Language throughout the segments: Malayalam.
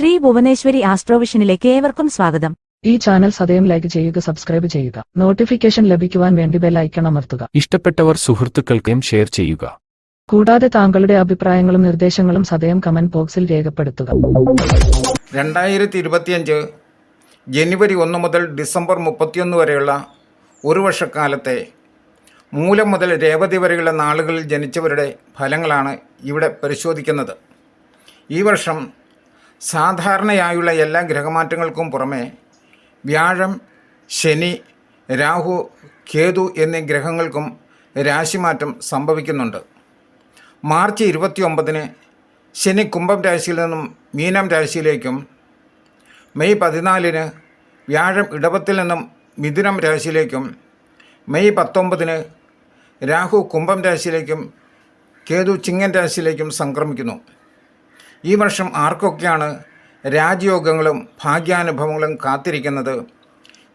ശ്രീ ഭുവനേശ്വരി ആസ്ട്രോവിഷനിലേക്ക് ഏവർക്കും സ്വാഗതം. ഈ ചാനൽ സദയം ലൈക്ക് ചെയ്യുക സബ്സ്ക്രൈബ് ചെയ്യുക. നോട്ടിഫിക്കേഷൻ ലഭിക്കുവാൻ വേണ്ടി ബെൽ ഐക്കൺ അമർത്തുക. ഇഷ്ടപ്പെട്ടവർ സുഹൃത്തുക്കൾക്കും ഷെയർ ചെയ്യുക. കൂടാതെ താങ്കളുടെ അഭിപ്രായങ്ങളും നിർദ്ദേശങ്ങളും സദയം കമന്റ് ബോക്സിൽ രേഖപ്പെടുത്തുക. രണ്ടായിരത്തി ഇരുപത്തിയഞ്ച് ജനുവരി ഒന്ന് മുതൽ ഡിസംബർ മുപ്പത്തിയൊന്ന് വരെയുള്ള ഒരു വർഷക്കാലത്തെ മൂലം മുതൽ രേവതി വരെയുള്ള നാളുകളിൽ ജനിച്ചവരുടെ ഫലങ്ങളാണ് ഇവിടെ പരിശോധിക്കുന്നത്. ഈ വർഷം സാധാരണയായുള്ള എല്ലാ ഗ്രഹമാറ്റങ്ങൾക്കും പുറമെ വ്യാഴം ശനി രാഹു കേതു എന്നീ ഗ്രഹങ്ങൾക്കും രാശിമാറ്റം സംഭവിക്കുന്നുണ്ട്. മാർച്ച് ഇരുപത്തി ഒമ്പതിന് ശനി കുംഭം രാശിയിൽ നിന്നും മീനം രാശിയിലേക്കും മെയ് പതിനാലിന് വ്യാഴം ഇടവത്തിൽ നിന്നും മിഥുനം രാശിയിലേക്കും മെയ് പത്തൊമ്പതിന് രാഹു കുംഭം രാശിയിലേക്കും കേതു ചിങ്ങൻ രാശിയിലേക്കും സംക്രമിക്കുന്നു. ഈ വർഷം ആർക്കൊക്കെയാണ് രാജയോഗങ്ങളും ഭാഗ്യാനുഭവങ്ങളും കാത്തിരിക്കുന്നത്?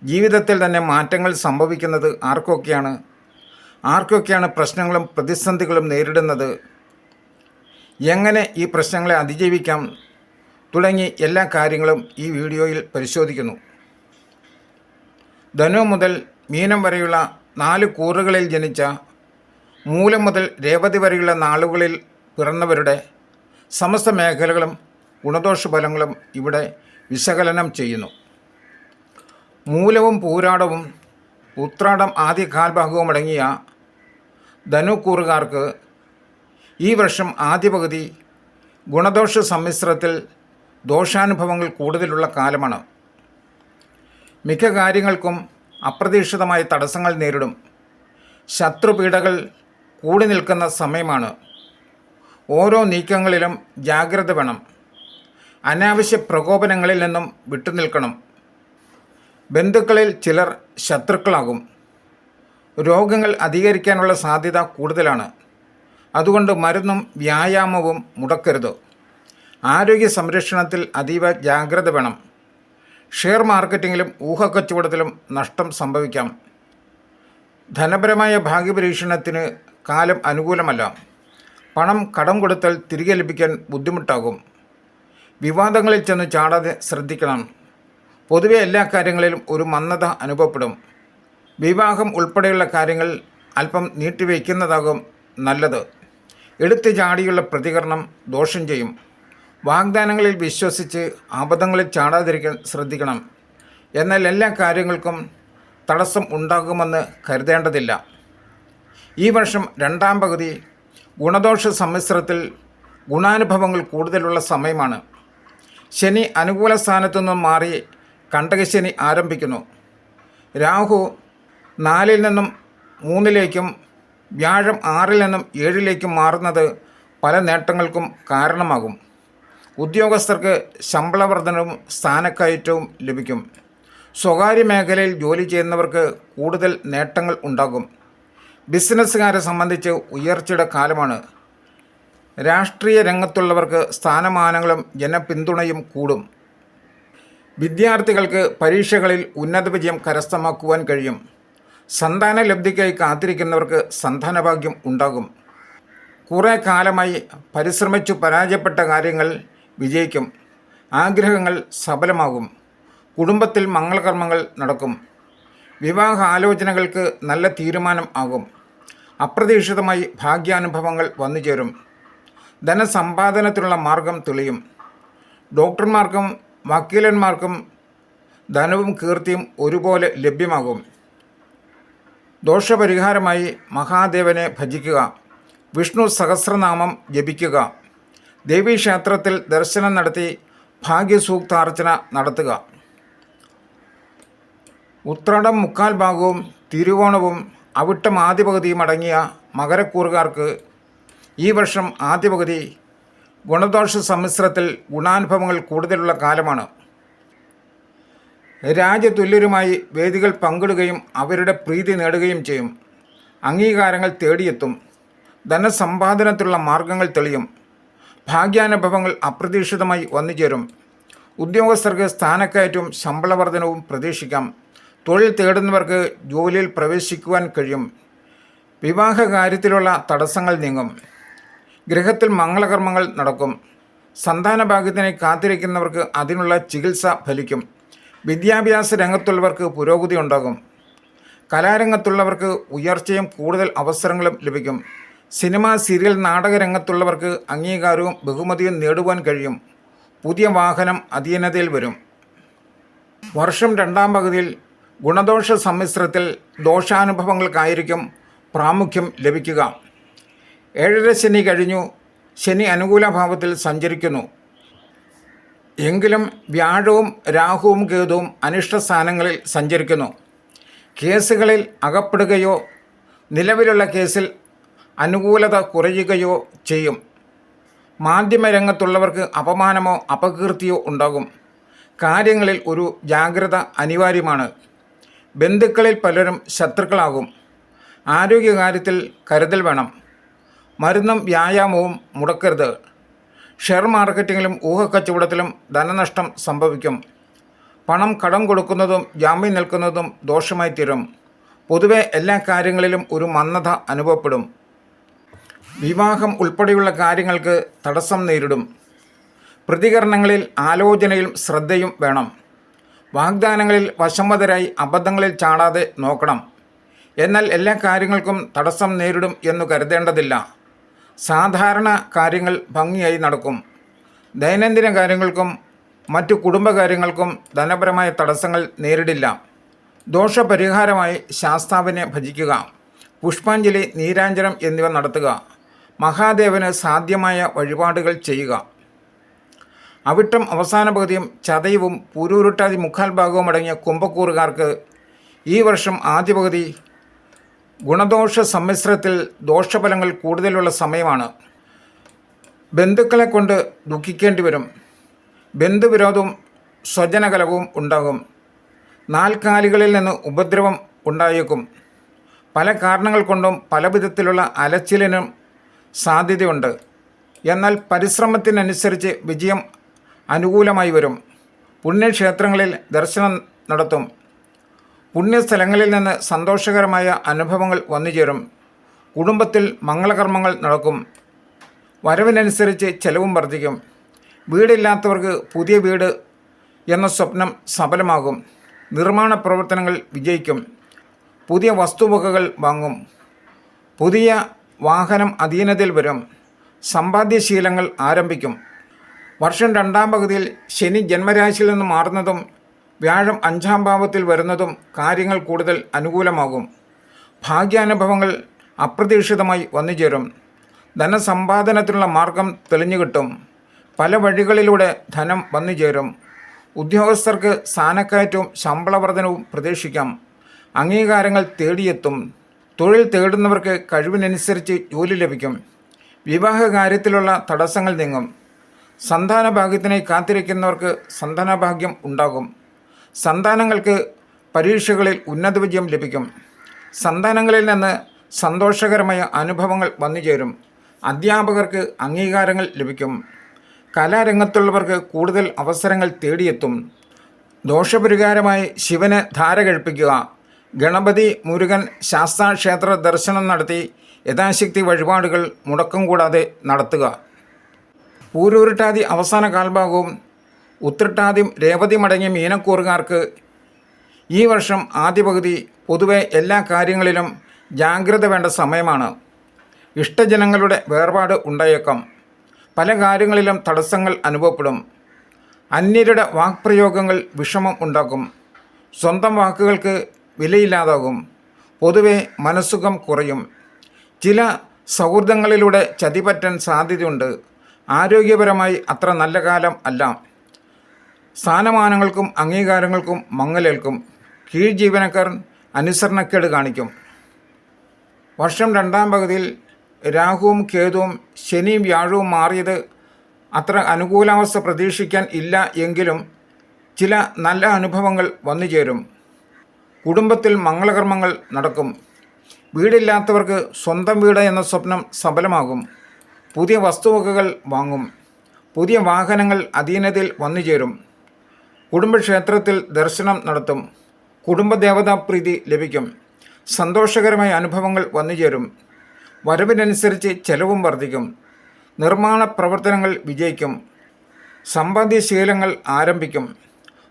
ജീവിതത്തിൽ തന്നെ മാറ്റങ്ങൾ സംഭവിക്കുന്നത് ആർക്കൊക്കെയാണ്? ആർക്കൊക്കെയാണ് പ്രശ്നങ്ങളും പ്രതിസന്ധികളും നേരിടുന്നത്? എങ്ങനെ ഈ പ്രശ്നങ്ങളെ അതിജീവിക്കാം? തുടങ്ങി എല്ലാ കാര്യങ്ങളും ഈ വീഡിയോയിൽ പരിശോധിക്കുന്നു. ധനു മുതൽ മീനം വരെയുള്ള നാല് കൂറുകളിൽ ജനിച്ച മൂലം മുതൽ രേവതി വരെയുള്ള നാളുകളിൽ പിറന്നവരുടെ സമസ്ത മേഖലകളും ഗുണദോഷ ഫലങ്ങളും ഇവിടെ വിശകലനം ചെയ്യുന്നു. മൂലവും പൂരാടവും ഉത്രാടം ആദ്യ കാൽഭാഗവും അടങ്ങിയ ധനുക്കൂറുകാർക്ക് ഈ വർഷം ആദ്യ പകുതി ഗുണദോഷ സമ്മിശ്രത്തിൽ ദോഷാനുഭവങ്ങൾ കൂടുതലുള്ള കാലമാണ്. മിക്ക കാര്യങ്ങൾക്കും അപ്രതീക്ഷിതമായ തടസ്സങ്ങൾ നേരിടും. ശത്രുപീഡകൾ കൂടി നിൽക്കുന്ന സമയമാണ്. ഓരോ നീക്കങ്ങളിലും ജാഗ്രത വേണം. അനാവശ്യ പ്രകോപനങ്ങളിൽ നിന്നും വിട്ടുനിൽക്കണം. ബന്ധുക്കളിൽ ചിലർ ശത്രുക്കളാകും. രോഗങ്ങൾ അധികരിക്കാനുള്ള സാധ്യത കൂടുതലാണ്. അതുകൊണ്ട് മരുന്നും വ്യായാമവും മുടക്കരുത്. ആരോഗ്യ സംരക്ഷണത്തിൽ അതീവ ജാഗ്രത വേണം. ഷെയർ മാർക്കറ്റിങ്ങിലും ഊഹക്കച്ചവടത്തിലും നഷ്ടം സംഭവിക്കാം. ധനപരമായ ഭാഗ്യപരീക്ഷണത്തിന് കാലം അനുകൂലമല്ല. പണം കടം കൊടുത്താൽ തിരികെ ലഭിക്കാൻ ബുദ്ധിമുട്ടാകും. വിവാദങ്ങളിൽ ചെന്ന് ചാടാതെ ശ്രദ്ധിക്കണം. പൊതുവെ എല്ലാ കാര്യങ്ങളിലും ഒരു മന്ദത അനുഭവപ്പെടും. വിവാഹം ഉൾപ്പെടെയുള്ള കാര്യങ്ങൾ അല്പം നീട്ടിവെക്കുന്നതാകും നല്ലത്. എടുത്തു ചാടിയുള്ള പ്രതികരണം ദോഷം ചെയ്യും. വാഗ്ദാനങ്ങളിൽ വിശ്വസിച്ച് അബദ്ധങ്ങളിൽ ചാടാതിരിക്കാൻ ശ്രദ്ധിക്കണം. എന്നാൽ എല്ലാ കാര്യങ്ങൾക്കും തടസ്സം ഉണ്ടാകുമെന്ന് കരുതേണ്ടതില്ല. ഈ വർഷം രണ്ടാം പകുതി ഗുണദോഷ സമ്മിശ്രത്തിൽ ഗുണാനുഭവങ്ങൾ കൂടുതലുള്ള സമയമാണ്. ശനി അനുകൂല സ്ഥാനത്തു നിന്നും മാറി കണ്ടകശനി ആരംഭിക്കുന്നു. രാഹു നാലിൽ നിന്നും മൂന്നിലേക്കും വ്യാഴം ആറിൽ നിന്നും ഏഴിലേക്കും മാറുന്നത് പല നേട്ടങ്ങൾക്കും കാരണമാകും. ഉദ്യോഗസ്ഥർക്ക് ശമ്പളവർദ്ധനവും സ്ഥാനക്കയറ്റവും ലഭിക്കും. സ്വകാര്യ മേഖലയിൽ ജോലി ചെയ്യുന്നവർക്ക് കൂടുതൽ നേട്ടങ്ങൾ ഉണ്ടാകും. ബിസിനസ്സുകാരെ സംബന്ധിച്ച് ഉയർച്ചയുടെ കാലമാണ്. രാഷ്ട്രീയ രംഗത്തുള്ളവർക്ക് സ്ഥാനമാനങ്ങളും ജനപിന്തുണയും കൂടും. വിദ്യാർത്ഥികൾക്ക് പരീക്ഷകളിൽ ഉന്നത വിജയം കരസ്ഥമാക്കുവാൻ കഴിയും. സന്താന ലബ്ധിക്കായി കാത്തിരിക്കുന്നവർക്ക് സന്താനഭാഗ്യം ഉണ്ടാകും. കുറേ കാലമായി പരിശ്രമിച്ചു പരാജയപ്പെട്ട കാര്യങ്ങൾ വിജയിക്കും. ആഗ്രഹങ്ങൾ സഫലമാകും. കുടുംബത്തിൽ മംഗളകർമ്മങ്ങൾ നടക്കും. വിവാഹ ആലോചനകൾക്ക് നല്ല തീരുമാനം ആകും. അപ്രതീക്ഷിതമായി ഭാഗ്യാനുഭവങ്ങൾ വന്നു ചേരും. ധനസമ്പാദനത്തിനുള്ള മാർഗം തെളിയും. ഡോക്ടർമാർക്കും വക്കീലന്മാർക്കും ധനവും കീർത്തിയും ഒരുപോലെ ലഭ്യമാകും. ദോഷപരിഹാരമായി മഹാദേവനെ ഭജിക്കുക. വിഷ്ണു സഹസ്രനാമം ജപിക്കുക. ദേവീക്ഷേത്രത്തിൽ ദർശനം നടത്തി ഭാഗ്യസൂക്താർച്ചന നടത്തുക. ഉത്രാടം മുക്കാൽ ഭാഗവും തിരുവോണവും അവിട്ടം ആദ്യ പകുതിയും അടങ്ങിയ മകരക്കൂറുകാർക്ക് ഈ വർഷം ആദ്യ പകുതി ഗുണദോഷ സമ്മിശ്രത്തിൽ ഗുണാനുഭവങ്ങൾ കൂടുതലുള്ള കാലമാണ്. രാജ്യതുല്യരുമായി വേദികൾ പങ്കിടുകയും അവരുടെ പ്രീതി നേടുകയും ചെയ്യും. അംഗീകാരങ്ങൾ തേടിയെത്തും. ധനസമ്പാദനത്തിലുള്ള മാർഗങ്ങൾ തെളിയും. ഭാഗ്യാനുഭവങ്ങൾ അപ്രതീക്ഷിതമായി വന്നുചേരും. ഉദ്യോഗസ്ഥർക്ക് സ്ഥാനക്കയറ്റവും ശമ്പളവർദ്ധനവും പ്രതീക്ഷിക്കാം. തൊഴിൽ തേടുന്നവർക്ക് ജോലിയിൽ പ്രവേശിക്കുവാൻ കഴിയും. വിവാഹ കാര്യത്തിലുള്ള തടസ്സങ്ങൾ നീങ്ങും. ഗൃഹത്തിൽ മംഗളകർമ്മങ്ങൾ നടക്കും. സന്താന ഭാഗ്യത്തിനെ കാത്തിരിക്കുന്നവർക്ക് അതിനുള്ള ചികിത്സ ഫലിക്കും. വിദ്യാഭ്യാസ രംഗത്തുള്ളവർക്ക് പുരോഗതി ഉണ്ടാകും. കലാരംഗത്തുള്ളവർക്ക് ഉയർച്ചയും കൂടുതൽ അവസരങ്ങളും ലഭിക്കും. സിനിമ സീരിയൽ നാടക രംഗത്തുള്ളവർക്ക് അംഗീകാരവും ബഹുമതിയും നേടുവാൻ കഴിയും. പുതിയ വാഹനം അധീനതയിൽ വരും. വർഷം രണ്ടാം പകുതിയിൽ ഗുണദോഷ സമ്മിശ്രത്തിൽ ദോഷാനുഭവങ്ങൾക്കായിരിക്കും പ്രാമുഖ്യം ലഭിക്കുക. ഏഴര ശനി കഴിഞ്ഞു ശനി അനുകൂല ഭാവത്തിൽ സഞ്ചരിക്കുന്നു. എങ്കിലും വ്യാഴവും രാഹുവും കേതുവും അനിഷ്ട സ്ഥാനങ്ങളിൽ സഞ്ചരിക്കുന്നു. കേസുകളിൽ അകപ്പെടുകയോ നിലവിലുള്ള കേസിൽ അനുകൂലത കുറയുകയോ ചെയ്യും. മാധ്യമരംഗത്തുള്ളവർക്ക് അപമാനമോ അപകീർത്തിയോ ഉണ്ടാകും. കാര്യങ്ങളിൽ ഒരു ജാഗ്രത അനിവാര്യമാണ്. ബന്ധുക്കളിൽ പലരും ശത്രുക്കളാകും. ആരോഗ്യകാര്യത്തിൽ കരുതൽ വേണം. മരുന്നും വ്യായാമവും മുടക്കരുത്. ഷെയർ മാർക്കറ്റിങ്ങിലും ഊഹക്കച്ചവടത്തിലും ധനനഷ്ടം സംഭവിക്കും. പണം കടം കൊടുക്കുന്നതും ജാമ്യം നിൽക്കുന്നതും ദോഷമായി തീരും. പൊതുവെ എല്ലാ കാര്യങ്ങളിലും ഒരു മന്ദത അനുഭവപ്പെടും. വിവാഹം ഉൾപ്പെടെയുള്ള കാര്യങ്ങൾക്ക് തടസ്സം നേരിടും. പ്രതികരണങ്ങളിൽ ആലോചനയും ശ്രദ്ധയും വേണം. വാഗ്ദാനങ്ങളിൽ വശംവതരായി അബദ്ധങ്ങളിൽ ചാടാതെ നോക്കണം. എന്നാൽ എല്ലാ കാര്യങ്ങൾക്കും തടസ്സം നേരിടും എന്ന് കരുതേണ്ടതില്ല. സാധാരണ കാര്യങ്ങൾ ഭംഗിയായി നടക്കും. ദൈനംദിന കാര്യങ്ങൾക്കും മറ്റു കുടുംബകാര്യങ്ങൾക്കും ധനപരമായ തടസ്സങ്ങൾ നേരിടില്ല. ദോഷപരിഹാരമായി ശാസ്താവിനെ ഭജിക്കുക പുഷ്പാഞ്ജലി നീരാഞ്ജനം എന്നിവ നടത്തുക മഹാദേവന് സാധ്യമായ വഴിപാടുകൾ ചെയ്യുക. അവിട്ടം അവസാന പകുതിയും ചതയവും പൂരൂരുട്ടാതി മുക്കാൽ ഭാഗവും അടങ്ങിയ കുംഭക്കൂറുകാർക്ക് ഈ വർഷം ആദ്യ പകുതി ഗുണദോഷ സമ്മിശ്രത്തിൽ ദോഷഫലങ്ങൾ കൂടുതലുള്ള സമയമാണ്. ബന്ധുക്കളെ കൊണ്ട് ദുഃഖിക്കേണ്ടി വരും ബന്ധുവിരോധവും സ്വജനകലവും ഉണ്ടാകും. നാൽക്കാലികളിൽ നിന്ന് ഉപദ്രവം ഉണ്ടായേക്കും. പല കാരണങ്ങൾ കൊണ്ടും പല വിധത്തിലുള്ള അലച്ചിലിനും സാധ്യതയുണ്ട്. എന്നാൽ പരിശ്രമത്തിനനുസരിച്ച് വിജയം അനുകൂലമായി വരും. പുണ്യക്ഷേത്രങ്ങളിൽ ദർശനം നടത്തും. പുണ്യസ്ഥലങ്ങളിൽ നിന്ന് സന്തോഷകരമായ അനുഭവങ്ങൾ വന്നുചേരും. കുടുംബത്തിൽ മംഗളകർമ്മങ്ങൾ നടക്കും. വരവിനനുസരിച്ച് ചെലവും വർദ്ധിക്കും. വീടില്ലാത്തവർക്ക് പുതിയ വീട് എന്ന സ്വപ്നം സഫലമാകും. നിർമ്മാണ പ്രവർത്തനങ്ങൾ വിജയിക്കും. പുതിയ വസ്തുവകകൾ വാങ്ങും. പുതിയ വാഹനം അധീനതയിൽ വരും. സമ്പാദ്യശീലങ്ങൾ ആരംഭിക്കും. വർഷം രണ്ടാം പകുതിയിൽ ശനി ജന്മരാശിയിൽ നിന്ന് മാറുന്നതും വ്യാഴം അഞ്ചാം ഭാവത്തിൽ വരുന്നതും കാര്യങ്ങൾ കൂടുതൽ അനുകൂലമാകും. ഭാഗ്യാനുഭവങ്ങൾ അപ്രതീക്ഷിതമായി വന്നുചേരും. ധനസമ്പാദനത്തിനുള്ള മാർഗം തെളിഞ്ഞു കിട്ടും. പല വഴികളിലൂടെ ധനം വന്നുചേരും. ഉദ്യോഗസ്ഥർക്ക് സ്ഥാനക്കയറ്റവും ശമ്പളവർധനവും പ്രതീക്ഷിക്കാം. അംഗീകാരങ്ങൾ തേടിയെത്തും. തൊഴിൽ തേടുന്നവർക്ക് കഴിവിനനുസരിച്ച് ജോലി ലഭിക്കും. വിവാഹ കാര്യത്തിലുള്ള തടസ്സങ്ങൾ നീങ്ങും. സന്താന ഭാഗ്യത്തിനായി കാത്തിരിക്കുന്നവർക്ക് സന്താനഭാഗ്യം ഉണ്ടാകും. സന്താനങ്ങൾക്ക് പരീക്ഷകളിൽ ഉന്നത വിജയം ലഭിക്കും. സന്താനങ്ങളിൽ നിന്ന് സന്തോഷകരമായ അനുഭവങ്ങൾ വന്നു ചേരും. അധ്യാപകർക്ക് അംഗീകാരങ്ങൾ ലഭിക്കും. കലാരംഗത്തുള്ളവർക്ക് കൂടുതൽ അവസരങ്ങൾ തേടിയെത്തും. ദോഷപരിഹാരമായി ശിവന് ധാര കഴിപ്പിക്കുക. ഗണപതി മുരുകൻ ശാസ്താക്ഷേത്ര ദർശനം നടത്തി യഥാശക്തി വഴിപാടുകൾ മുടക്കം കൂടാതെ നടത്തുക. പൂരൂരുട്ടാതി അവസാന കാൽഭാഗവും ഉത്രട്ടാതിയും മടങ്ങിയ മീനക്കൂറുകാർക്ക് ഈ വർഷം ആദ്യ പകുതി പൊതുവെ എല്ലാ കാര്യങ്ങളിലും ജാഗ്രത വേണ്ട സമയമാണ്. ഇഷ്ടജനങ്ങളുടെ വേർപാട് ഉണ്ടായേക്കാം. പല കാര്യങ്ങളിലും തടസ്സങ്ങൾ അനുഭവപ്പെടും. അന്യരുടെ വാക്പ്രയോഗങ്ങൾ വിഷമം ഉണ്ടാക്കും. സ്വന്തം വാക്കുകൾക്ക് വിലയില്ലാതാകും. പൊതുവെ മനസ്സുഖം കുറയും. ചില സൗഹൃദങ്ങളിലൂടെ ചതിപറ്റാൻ സാധ്യതയുണ്ട്. ആരോഗ്യപരമായി അത്ര നല്ല കാലം അല്ല. സ്ഥാനമാനങ്ങൾക്കും അംഗീകാരങ്ങൾക്കും മങ്ങലേൽക്കും കീഴ് ജീവനക്കാർ അനുസരണക്കേട് കാണിക്കും. വർഷം രണ്ടാം പകുതിയിൽ രാഹുവും കേതുവും ശനിയും വ്യാഴവും മാറിയത് അത്ര അനുകൂലാവസ്ഥ പ്രതീക്ഷിക്കാൻ ഇല്ല എങ്കിലും ചില നല്ല അനുഭവങ്ങൾ വന്നു ചേരും. കുടുംബത്തിൽ മംഗളകർമ്മങ്ങൾ നടക്കും. വീടില്ലാത്തവർക്ക് സ്വന്തം വീട് എന്ന സ്വപ്നം സഫലമാകും. പുതിയ വസ്തുവകകൾ വാങ്ങും. പുതിയ വാഹനങ്ങൾ അധീനതയിൽ വന്നുചേരും കുടുംബക്ഷേത്രത്തിൽ ദർശനം നടത്തും. കുടുംബദേവതാപ്രീതി ലഭിക്കും. സന്തോഷകരമായ അനുഭവങ്ങൾ വന്നുചേരും വരവിനനുസരിച്ച് ചെലവും വർദ്ധിക്കും. നിർമ്മാണ പ്രവർത്തനങ്ങൾ വിജയിക്കും. സമ്പാദ്യശീലങ്ങൾ ആരംഭിക്കും.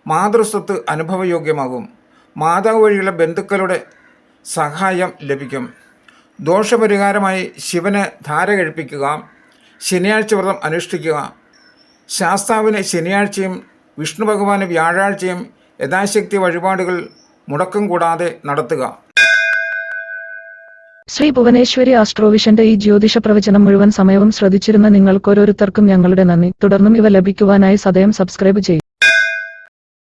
മാതൃസ്വത്ത് അനുഭവയോഗ്യമാകും. മാതാവ് വഴിയുള്ള ബന്ധുക്കളുടെ സഹായം ലഭിക്കും. ദോഷപരിഹാരമായി ശിവന് ധാര കഴിപ്പിക്കുക ശനിയാഴ്ച വ്രതം അനുഷ്ഠിക്കുക. ശാസ്താവിന് ശനിയാഴ്ചയും വിഷ്ണു ഭഗവാന് വ്യാഴാഴ്ചയും യഥാശക്തി വഴിപാടുകൾ മുടക്കം കൂടാതെ നടത്തുക. ശ്രീ ഭുവനേശ്വരി ആസ്ട്രോവിഷന്റെ ഈ ജ്യോതിഷ പ്രവചനം മുഴുവൻ സമയവും ശ്രദ്ധിച്ചിരുന്ന നിങ്ങൾക്ക് ഓരോരുത്തർക്കും ഞങ്ങളുടെ നന്ദി. തുടർന്നും ഇവ ലഭിക്കുവാനായി സദയം സബ്സ്ക്രൈബ് ചെയ്യും.